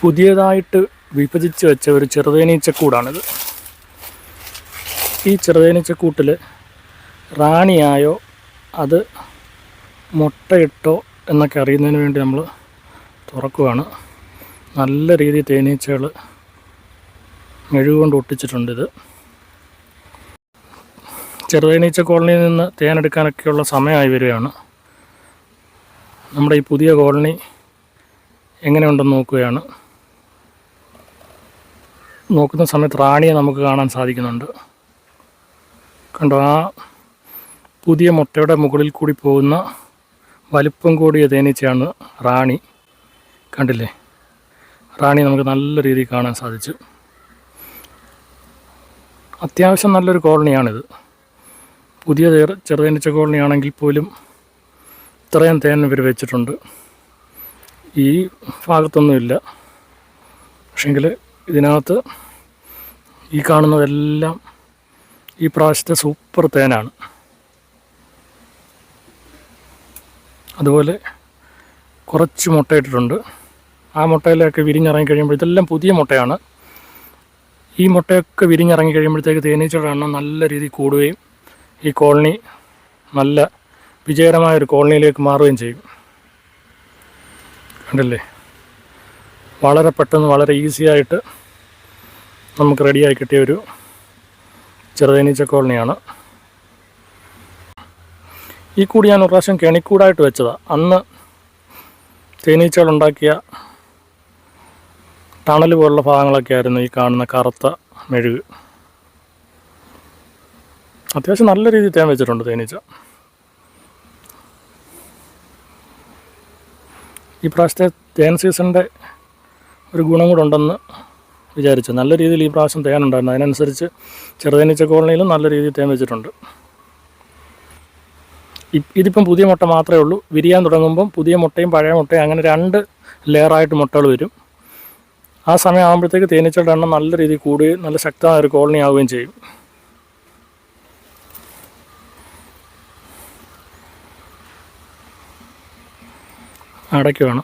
പുതിയതായിട്ട് വിഭജിച്ച് വെച്ച ഒരു ചെറുതേനീച്ചക്കൂടാണിത്. ഈ ചെറുതേനീച്ചക്കൂട്ടിൽ റാണിയായോ അത് മുട്ടയിട്ടോ എന്നൊക്കെ അറിയുന്നതിന് വേണ്ടി നമ്മൾ തുറക്കുകയാണ് നല്ല രീതിയിൽ തേനീച്ചകൾ മെഴുകൊണ്ട് ഒട്ടിച്ചിട്ടുണ്ട് ഇത് ചെറുതേനീച്ച കോളനിയിൽ നിന്ന് തേനെടുക്കാനൊക്കെയുള്ള സമയമായി വരികയാണ്. നമ്മുടെ ഈ പുതിയ കോളനി എങ്ങനെയുണ്ടെന്ന് നോക്കുകയാണ്. നോക്കുന്ന സമയത്ത് റാണിയെ നമുക്ക് കാണാൻ സാധിക്കുന്നുണ്ട്. കണ്ടോ ആ പുതിയ മുട്ടയുടെ മുകളിൽ കൂടി പോകുന്ന വലിപ്പം കൂടിയ തേനീച്ചയാണ് റാണി. കണ്ടില്ലേ? റാണി നമുക്ക് നല്ല രീതിയിൽ കാണാൻ സാധിച്ചു. അത്യാവശ്യം നല്ലൊരു കോളനിയാണിത്. പുതിയ ചെറുതേനീച്ച കോളനി ആണെങ്കിൽ പോലും ഇത്രയും തേൻ ഇവർ വെച്ചിട്ടുണ്ട്. ഈ ഭാഗത്തൊന്നുമില്ല. പക്ഷെങ്കിൽ ഇതിനകത്ത് ഈ കാണുന്നതെല്ലാം ഈ പ്രാവശ്യത്തെ സൂപ്പർ തേനാണ്. അതുപോലെ കുറച്ച് മുട്ടയിട്ടിട്ടുണ്ട് ആ മുട്ടയിലൊക്കെ വിരിഞ്ഞിറങ്ങി കഴിയുമ്പോൾ ഇതെല്ലാം പുതിയ മുട്ടയാണ്. ഈ മുട്ടയൊക്കെ വിരിഞ്ഞിറങ്ങി കഴിയുമ്പോഴത്തേക്ക് തേനീച്ചയുടെ എണ്ണം നല്ല രീതിയിൽ കൂടുകയും ഈ കോളനി നല്ല വിജയകരമായ ഒരു കോളനിയിലേക്ക് മാറുകയും ചെയ്യും. കണ്ടില്ലേ? വളരെ പെട്ടെന്ന് വളരെ ഈസി ആയിട്ട് നമുക്ക് റെഡിയായി കിട്ടിയ ഒരു ചെറുതേനീച്ച കോളനിയാണ് ഈ കൂടി ഞാൻ ഒരു പ്രാവശ്യം കെണിക്കൂടായിട്ട് വെച്ചതാണ് അന്ന് തേനീച്ചകളുണ്ടാക്കിയ ടണൽ പോലുള്ള ഭാഗങ്ങളൊക്കെ ആയിരുന്നു ഈ കാണുന്ന കറുത്ത മെഴുക്. അത്യാവശ്യം നല്ല രീതിയിൽ തേൻ വെച്ചിട്ടുണ്ട് തേനീച്ച. ഈ പ്രാവശ്യത്തെ തേൻ സീസണിന്റെ ഒരു ഗുണം കൂടെ ഉണ്ടെന്ന് വിചാരിച്ചു. നല്ല രീതിയിൽ ഈ പ്രാവശ്യം തേൻ ഉണ്ടായിരുന്നു. അതിനനുസരിച്ച് ചെറുതേനീച്ച കോളനിയിലും നല്ല രീതിയിൽ തേൻ വെച്ചിട്ടുണ്ട്. ഇതിപ്പം പുതിയ മുട്ട മാത്രമേ ഉള്ളൂ. വിരിയാൻ തുടങ്ങുമ്പം പുതിയ മുട്ടയും പഴയ മുട്ടയും അങ്ങനെ രണ്ട് ലെയറായിട്ട് മുട്ടകൾ വരും. ആ സമയം ആകുമ്പോഴത്തേക്ക് തേനീച്ചയുടെ എണ്ണം നല്ല രീതിയിൽ കൂടുകയും നല്ല ശക്തമായ ഒരു കോളനി ആവുകയും ചെയ്യും. അടയ്ക്കുവാണ്